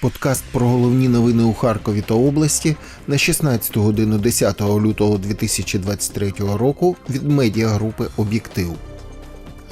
Подкаст про головні новини у Харкові та області на 16 годину 10 лютого 2023 року від медіагрупи Об'єктив.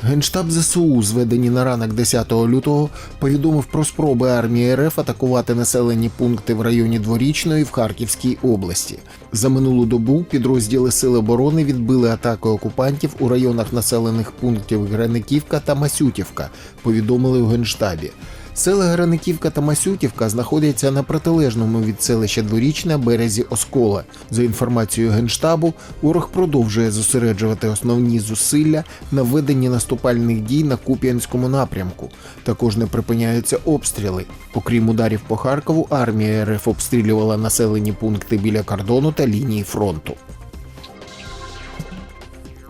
Генштаб ЗСУ, зведені на ранок 10 лютого, повідомив про спроби армії РФ атакувати населені пункти в районі Дворічної в Харківській області. За минулу добу підрозділи Сил оборони відбили атаки окупантів у районах населених пунктів Граниківка та Масютівка, повідомили у Генштабі. Села Граниківка та Масютівка знаходяться на протилежному від селища Дворічна березі Оскола. За інформацією Генштабу, ворог продовжує зосереджувати основні зусилля на веденні наступальних дій на Куп'янському напрямку. Також не припиняються обстріли. Окрім ударів по Харкову, армія РФ обстрілювала населені пункти біля кордону та лінії фронту.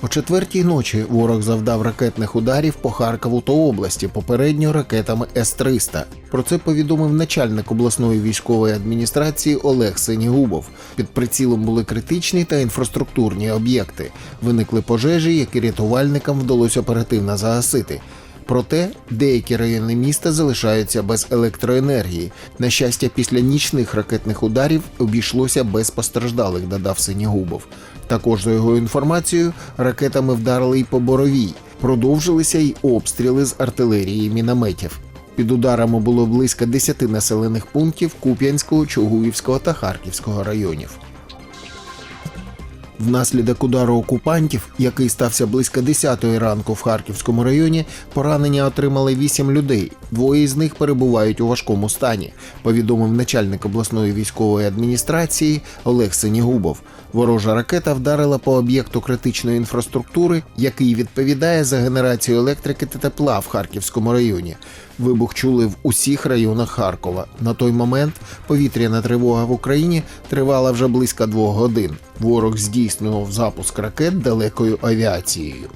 О четвертій ночі ворог завдав ракетних ударів по Харкову та області, попередньо ракетами С-300. Про це повідомив начальник обласної військової адміністрації Олег Синігубов. Під прицілом були критичні та інфраструктурні об'єкти. Виникли пожежі, які рятувальникам вдалося оперативно загасити. Проте деякі райони міста залишаються без електроенергії. На щастя, після нічних ракетних ударів обійшлося без постраждалих, додав Синягубов. Також за його інформацією, ракетами вдарили й по боровій. Продовжилися й обстріли з артилерії і мінометів. Під ударами було близько 10 населених пунктів Куп'янського, Чугуївського та Харківського районів. Внаслідок удару окупантів, який стався близько 10-ї ранку в Харківському районі, поранення отримали 8 людей. Двоє з них перебувають у важкому стані, повідомив начальник обласної військової адміністрації Олег Сенігубов. Ворожа ракета вдарила по об'єкту критичної інфраструктури, який відповідає за генерацію електрики та тепла в Харківському районі. Вибух чули в усіх районах Харкова. На той момент повітряна тривога в Україні тривала вже близько двох годин. Ворог здійснював запуск ракет далекою авіацією.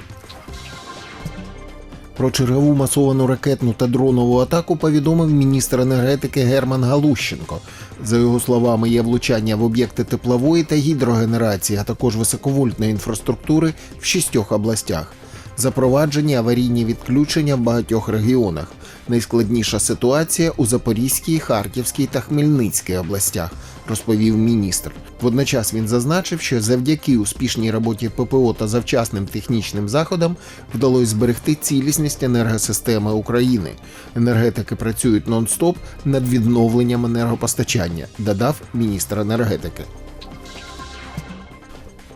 Про чергову масовану ракетну та дронову атаку повідомив міністр енергетики Герман Галущенко. За його словами, є влучання в об'єкти теплової та гідрогенерації, а також високовольтної інфраструктури в шістьох областях. Запроваджені аварійні відключення в багатьох регіонах. Найскладніша ситуація у Запорізькій, Харківській та Хмельницькій областях, розповів міністр. Водночас він зазначив, що завдяки успішній роботі ППО та завчасним технічним заходам вдалося зберегти цілісність енергосистеми України. Енергетики працюють нон-стоп над відновленням енергопостачання, додав міністр енергетики.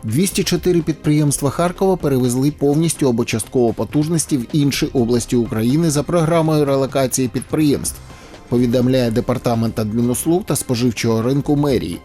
204 підприємства Харкова перевезли повністю або частково потужності в інші області України за програмою релокації підприємств. Повідомляє департамент адмінуслуг та споживчого ринку мерії.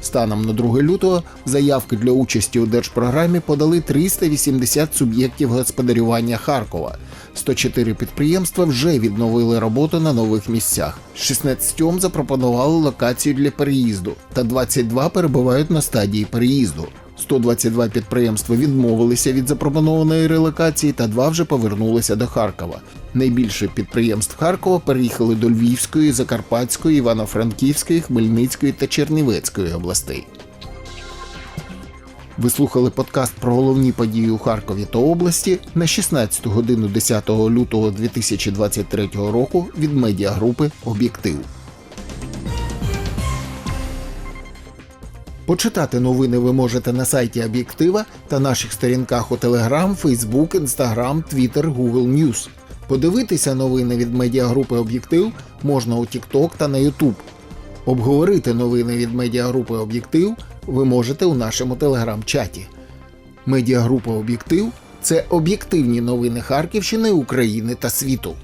Станом на 2 лютого заявки для участі у держпрограмі подали 380 суб'єктів господарювання Харкова. 104 підприємства вже відновили роботу на нових місцях. 16 запропонували локацію для переїзду, та 22 перебувають на стадії переїзду. 122 підприємства відмовилися від запропонованої релокації, та два вже повернулися до Харкова. Найбільше підприємств Харкова переїхали до Львівської, Закарпатської, Івано-Франківської, Хмельницької та Чернівецької областей. Ви слухали подкаст про головні події у Харкові та області на 16 годину 10 лютого 2023 року від медіагрупи Об'єктив. Почитати новини ви можете на сайті Об'єктива та наших сторінках у Telegram, Facebook, Instagram, Twitter, Google News. Подивитися новини від медіагрупи Об'єктив можна у TikTok та на YouTube. Обговорити новини від медіагрупи Об'єктив ви можете у нашому телеграм-чаті. Медіагрупа Об'єктив це об'єктивні новини Харківщини, України та світу.